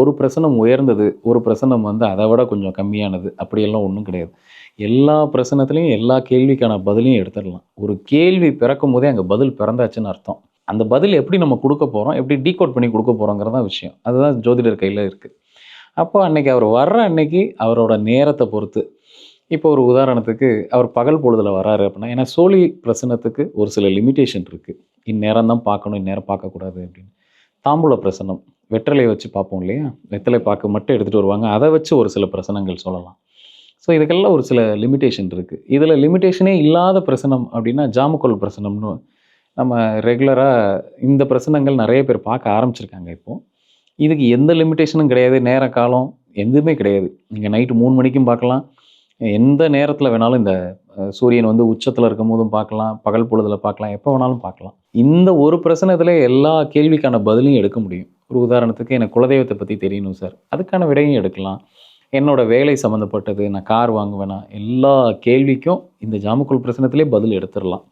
ஒரு பிரசனம் உயர்ந்தது ஒரு பிரசனம் வந்து அதை விட கொஞ்சம் கம்மியானது அப்படியெல்லாம் ஒன்றும் கிடையாது. எல்லா பிரசனத்துலேயும் எல்லா கேள்விக்கான பதிலையும் எடுத்துடலாம். ஒரு கேள்வி பிறக்கும் போதே அங்கே பதில் பிறந்தாச்சுன்னு அர்த்தம். அந்த பதில் எப்படி நம்ம கொடுக்க போகிறோம் எப்படி டீகோட் பண்ணி கொடுக்க போகிறோங்கிறது தான் விஷயம். அதுதான் ஜோதிடர் கையில் இருக்குது அப்போ அன்னைக்கு அவர் வர்ற அன்னைக்கு அவரோட நேரத்தை பொறுத்து. இப்போ ஒரு உதாரணத்துக்கு அவர் பகல் பொழுதில் வராரு அப்படின்னா ஏன்னா சோழி பிரசனத்துக்கு ஒரு சில லிமிட்டேஷன் இருக்குது இந்நேரம் தான் பார்க்கணும் இந்நேரம் பார்க்கக்கூடாது அப்படின்னு. தாம்பூல பிரசனம். வெற்றிலையை வச்சு பார்ப்போம் இல்லையா? வெற்றிலை பாக்கு மட்டும் எடுத்துகிட்டு வருவாங்க. அதை வச்சு ஒரு சில பிரசனங்கள் சொல்லலாம். ஸோ இதுக்கெல்லாம் ஒரு சில லிமிட்டேஷன் இருக்குது இதில் லிமிட்டேஷனே இல்லாத பிரசனம் அப்படின்னா ஜாமக்கோல் பிரசனம்னு நம்ம ரெகுலராக இந்த பிரசனங்கள் நிறைய பேர் பார்க்க ஆரம்பிச்சிருக்காங்க இப்போது இதுக்கு எந்த லிமிட்டேஷனும் கிடையாது. நேர காலம் எதுவுமே கிடையாது. நீங்கள் நைட்டு மூணு மணிக்கும் பார்க்கலாம். எந்த நேரத்தில் வேணாலும் இந்த சூரியன் வந்து உச்சத்தில் இருக்கும் போதும் பார்க்கலாம். பகல் பொழுதில் பார்க்கலாம். எப்போ வேணாலும் பார்க்கலாம். இந்த ஒரு பிரச்சனத்தில் எல்லா கேள்விக்கான பதிலையும் எடுக்க முடியும். ஒரு உதாரணத்துக்கு எனக்கு குலதெய்வத்தை பற்றி தெரியணும் சார். அதுக்கான விடையும் எடுக்கலாம். என்னோட வேலை சம்மந்தப்பட்டது நான் கார் வாங்குவேனா எல்லா கேள்விக்கும் இந்த ஜாமக்குள் பிரச்சனத்திலே பதில் எடுத்துடலாம்.